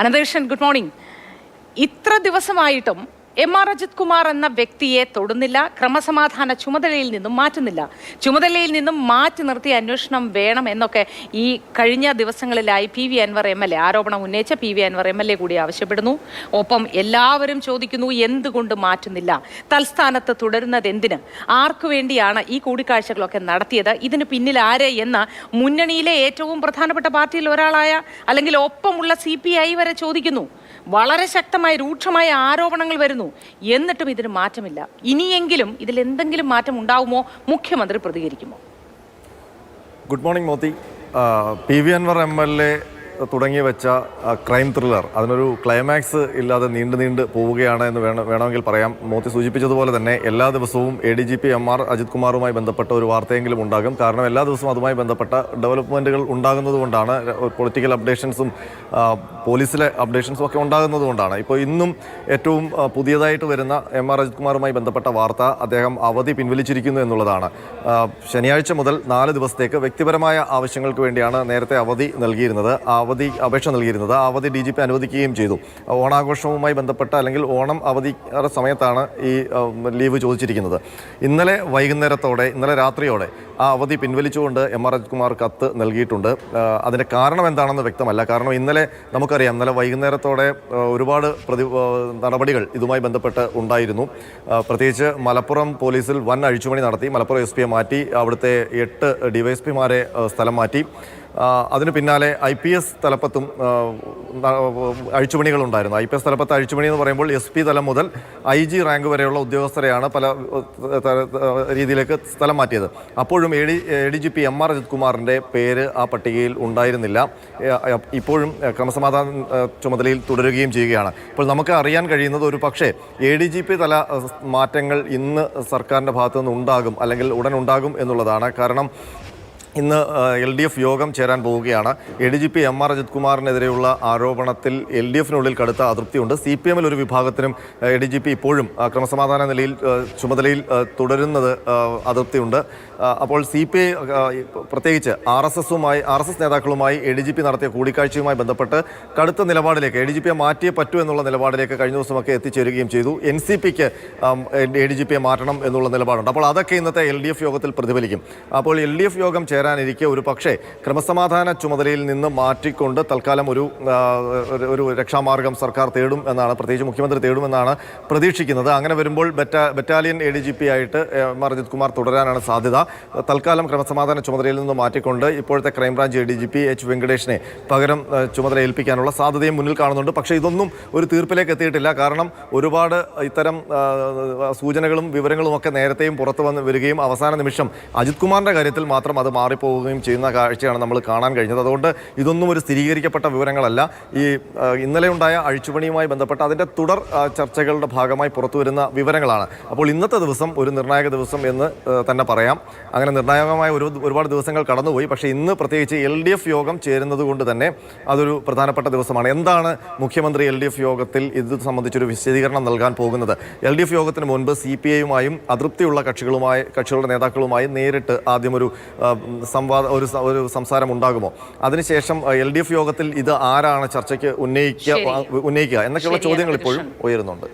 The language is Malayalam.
അനന്തകൃഷ്ണൻ ഗുഡ് മോർണിംഗ് ഇത്ര ദിവസമായിട്ടും എം ആർ അജിത് കുമാർ എന്ന വ്യക്തിയെ തൊടുന്നില്ല. ക്രമസമാധാന ചുമതലയിൽ നിന്നും മാറ്റുന്നില്ല. ചുമതലയിൽ നിന്നും മാറ്റി നിർത്തി അന്വേഷണം വേണം എന്നൊക്കെ ഈ കഴിഞ്ഞ ദിവസങ്ങളിലായി P V Anvar M L A ആരോപണം ഉന്നയിച്ച P V Anvar M L A കൂടി ആവശ്യപ്പെടുന്നു. ഒപ്പം എല്ലാവരും ചോദിക്കുന്നു എന്തുകൊണ്ട് മാറ്റുന്നില്ല? തൽസ്ഥാനത്ത് തുടരുന്നത് എന്തിന്? ആർക്കു വേണ്ടിയാണ് ഈ കൂടിക്കാഴ്ചകളൊക്കെ നടത്തിയത്? ഇതിന് പിന്നിൽ ആര് എന്ന് മുന്നണിയിലെ ഏറ്റവും പ്രധാനപ്പെട്ട പാർട്ടിയിൽ ഒരാളായ അല്ലെങ്കിൽ ഒപ്പമുള്ള സി വരെ ചോദിക്കുന്നു. വളരെ ശക്തമായ രൂക്ഷമായ ആരോപണങ്ങൾ വരുന്നു. എന്നിട്ടും ഇതിന് മാറ്റമില്ല. ഇനിയെങ്കിലും ഇതിൽ എന്തെങ്കിലും മാറ്റം ഉണ്ടാവുമോ? മുഖ്യമന്ത്രി പ്രതികരിക്കുമോ? ഗുഡ് മോർണിംഗ് ആ, P V Anvar M L A തുടങ്ങി വെച്ച ക്രൈം ത്രില്ലർ അതിനൊരു ക്ലൈമാക്സ് ഇല്ലാതെ നീണ്ടു നീണ്ട് പോവുകയാണ് എന്ന് വേണം വേണമെങ്കിൽ പറയാം. മോത്തി സൂചിപ്പിച്ചതുപോലെ തന്നെ എല്ലാ ദിവസവും A D G P M R Ajith കുമാറുമായി ബന്ധപ്പെട്ട ഒരു വാർത്തയെങ്കിലും ഉണ്ടാകും. കാരണം എല്ലാ ദിവസവും അതുമായി ബന്ധപ്പെട്ട ഡെവലപ്മെന്റുകൾ ഉണ്ടാകുന്നതുകൊണ്ടാണ് പൊളിറ്റിക്കൽ അപ്ഡേഷൻസും പോലീസിലെ അപ്ഡേഷൻസും ഒക്കെ ഉണ്ടാകുന്നതുകൊണ്ടാണ് ഇപ്പോൾ ഇന്നും ഏറ്റവും പുതിയതായിട്ട് വരുന്ന എം ആർ അജിത് കുമാറുമായി ബന്ധപ്പെട്ട വാർത്ത അദ്ദേഹം അവധി പിൻവലിച്ചിരിക്കുന്നു എന്നുള്ളതാണ്. ശനിയാഴ്ച മുതൽ നാല് ദിവസത്തേക്ക് വ്യക്തിപരമായ ആവശ്യങ്ങൾക്ക് വേണ്ടിയാണ് നേരത്തെ അവധി നൽകിയിരുന്നത്. ആ അവധി അപേക്ഷ നൽകിയിരുന്നത്. ആ അവധി ഡി ജി പി അനുവദിക്കുകയും ചെയ്തു. ഓണാഘോഷവുമായി ബന്ധപ്പെട്ട അല്ലെങ്കിൽ ഓണം അവധി സമയത്താണ് ഈ ലീവ് ചോദിച്ചിരിക്കുന്നത്. ഇന്നലെ വൈകുന്നേരത്തോടെ ഇന്നലെ രാത്രിയോടെ ആ അവധി പിൻവലിച്ചുകൊണ്ട് എം ആർ അജിത്കുമാർ കത്ത് നൽകിയിട്ടുണ്ട്. അതിന്റെ കാരണം എന്താണെന്ന് വ്യക്തമല്ല. കാരണം ഇന്നലെ നമുക്കറിയാം ഇന്നലെ വൈകുന്നേരത്തോടെ ഒരുപാട് പ്രതി നടപടികൾ ഇതുമായി ബന്ധപ്പെട്ട് ഉണ്ടായിരുന്നു. പ്രത്യേകിച്ച് മലപ്പുറം പോലീസിൽ വൻ അഴിച്ചുപണി നടത്തി. മലപ്പുറം എസ് പിയെ മാറ്റി അവിടുത്തെ എട്ട് ഡിവൈഎസ്പിമാരെ സ്ഥലം മാറ്റി. അതിന് പിന്നാലെ ഐ പി എസ് തലപ്പത്തും അഴിച്ചുപണികളുണ്ടായിരുന്നു. ഐ പി എസ് തലപ്പത്ത് അഴിച്ചുപണി എന്ന് പറയുമ്പോൾ എസ് പി തലം മുതൽ ഐ ജി റാങ്ക് വരെയുള്ള ഉദ്യോഗസ്ഥരെയാണ് പല രീതിയിലേക്ക് സ്ഥലം മാറ്റിയത്. അപ്പോഴും A D A D G P M R Ajith കുമാറിന്റെ പേര് ആ പട്ടികയിൽ ഉണ്ടായിരുന്നില്ല. ഇപ്പോഴും ക്രമസമാധാന ചുമതലയിൽ തുടരുകയും ചെയ്യുകയാണ്. ഇപ്പോൾ നമുക്ക് അറിയാൻ കഴിയുന്നത് ഒരു പക്ഷേ എ ഡി ജി പി തല മാറ്റങ്ങൾ ഇന്ന് സർക്കാരിന്റെ ഭാഗത്തു നിന്ന് ഉണ്ടാകും അല്ലെങ്കിൽ ഉടൻ ഉണ്ടാകും എന്നുള്ളതാണ്. കാരണം ഇന്ന് എൽ ഡി എഫ് യോഗം ചേരാൻ പോവുകയാണ്. A D G P M R Ajith കുമാറിനെതിരെയുള്ള ആരോപണത്തിൽ എൽ ഡി എഫിനുള്ളിൽ കടുത്ത അതൃപ്തിയുണ്ട്. സി പി എമ്മിൽ ഒരു വിഭാഗത്തിനും എ ഡി ജി പി ഇപ്പോഴും ക്രമസമാധാന നിലയിൽ ചുമതലയിൽ തുടരുന്നത് അതൃപ്തിയുണ്ട്. അപ്പോൾ സി പി ഐ പ്രത്യേകിച്ച് ആർ എസ് എസുമായി ആർ എസ് എസ് നേതാക്കളുമായി എ ഡി ജി പി നടത്തിയ കൂടിക്കാഴ്ചയുമായി ബന്ധപ്പെട്ട് കടുത്ത നിലപാടിലേക്ക് എ ഡി ജി പിയെ മാറ്റിയേ പറ്റൂ എന്നുള്ള നിലപാടിലേക്ക് കഴിഞ്ഞ ദിവസമൊക്കെ എത്തിച്ചേരുകയും ചെയ്തു. എൻ സി പിക്ക് എ ഡി ജി പിയെ മാറ്റണം എന്നുള്ള നിലപാടുണ്ട്. അപ്പോൾ അതൊക്കെ ഇന്നത്തെ എൽ ഡി എഫ് യോഗത്തിൽ പ്രതിഫലിക്കും. അപ്പോൾ എൽ ഡി എഫ് യോഗം ചേരാനിരിക്കെ ഒരു പക്ഷേ ക്രമസമാധാന ചുമതലയിൽ നിന്ന് മാറ്റിക്കൊണ്ട് തൽക്കാലം ഒരു ഒരു- രക്ഷാമാർഗം സർക്കാർ തേടും എന്നാണ് പ്രത്യേകിച്ച് മുഖ്യമന്ത്രി തേടുമെന്നാണ് പ്രതീക്ഷിക്കുന്നത്. അങ്ങനെ വരുമ്പോൾ ബറ്റാ battalion A D G P ആയിട്ട് എം ആർ കുമാർ തുടരാനാണ് സാധ്യത. തൽക്കാലം ക്രമസമാധാന ചുമതലയിൽ നിന്ന് മാറ്റിക്കൊണ്ട് ഇപ്പോഴത്തെ crime branch A D G P H വെങ്കടേഷിനെ പകരം ചുമതല ഏൽപ്പിക്കാനുള്ള സാധ്യതയും മുന്നിൽ കാണുന്നുണ്ട്. പക്ഷേ ഇതൊന്നും ഒരു തീർപ്പിലേക്ക് എത്തിയിട്ടില്ല. കാരണം ഒരുപാട് ഇത്തരം സൂചനകളും വിവരങ്ങളും ഒക്കെ നേരത്തെയും പുറത്തു വന്ന് വരികയും അവസാന നിമിഷം അജിത് കുമാറിന്റെ കാര്യത്തിൽ മാത്രം അത് മാറിപ്പോവുകയും ചെയ്യുന്ന കാഴ്ചയാണ് നമ്മൾ കാണാൻ കഴിഞ്ഞത്. അതുകൊണ്ട് ഇതൊന്നും ഒരു സ്ഥിരീകരിക്കപ്പെട്ട വിവരങ്ങളല്ല. ഈ ഇന്നലെ ഉണ്ടായ അഴിച്ചുപണിയുമായി ബന്ധപ്പെട്ട അതിന്റെ തുടർ ചർച്ചകളുടെ ഭാഗമായി പുറത്തു വരുന്ന വിവരങ്ങളാണ്. അപ്പോൾ ഇന്നത്തെ ദിവസം ഒരു നിർണായക ദിവസം എന്ന് തന്നെ പറയാം. അങ്ങനെ നിർണായകമായ ഒരു ഒരുപാട് ദിവസങ്ങൾ കടന്നുപോയി. പക്ഷേ ഇന്ന് പ്രത്യേകിച്ച് എൽ ഡി എഫ് യോഗം ചേരുന്നത് കൊണ്ട് തന്നെ അതൊരു പ്രധാനപ്പെട്ട ദിവസമാണ്. എന്താണ് മുഖ്യമന്ത്രി എൽ ഡി എഫ് യോഗത്തിൽ ഇത് സംബന്ധിച്ചൊരു വിശദീകരണം നൽകാൻ പോകുന്നത്? എൽ ഡി എഫ് യോഗത്തിന് മുൻപ് സി പി ഐയുമായും അതൃപ്തിയുള്ള കക്ഷികളുമായി കക്ഷികളുടെ നേതാക്കളുമായി നേരിട്ട് ആദ്യം ഒരു സംവാദ ഒരു ഒരു സംസാരം ഉണ്ടാകുമോ അതിനുശേഷം എൽ ഡി എഫ് യോഗത്തിൽ ഇത് ആരാണ് ചർച്ചയ്ക്ക് ഉന്നയിക്കുക. ഉന്നയിക്കുക എന്നൊക്കെയുള്ള ചോദ്യങ്ങൾ ഇപ്പോഴും. ഉയരുന്നുണ്ട്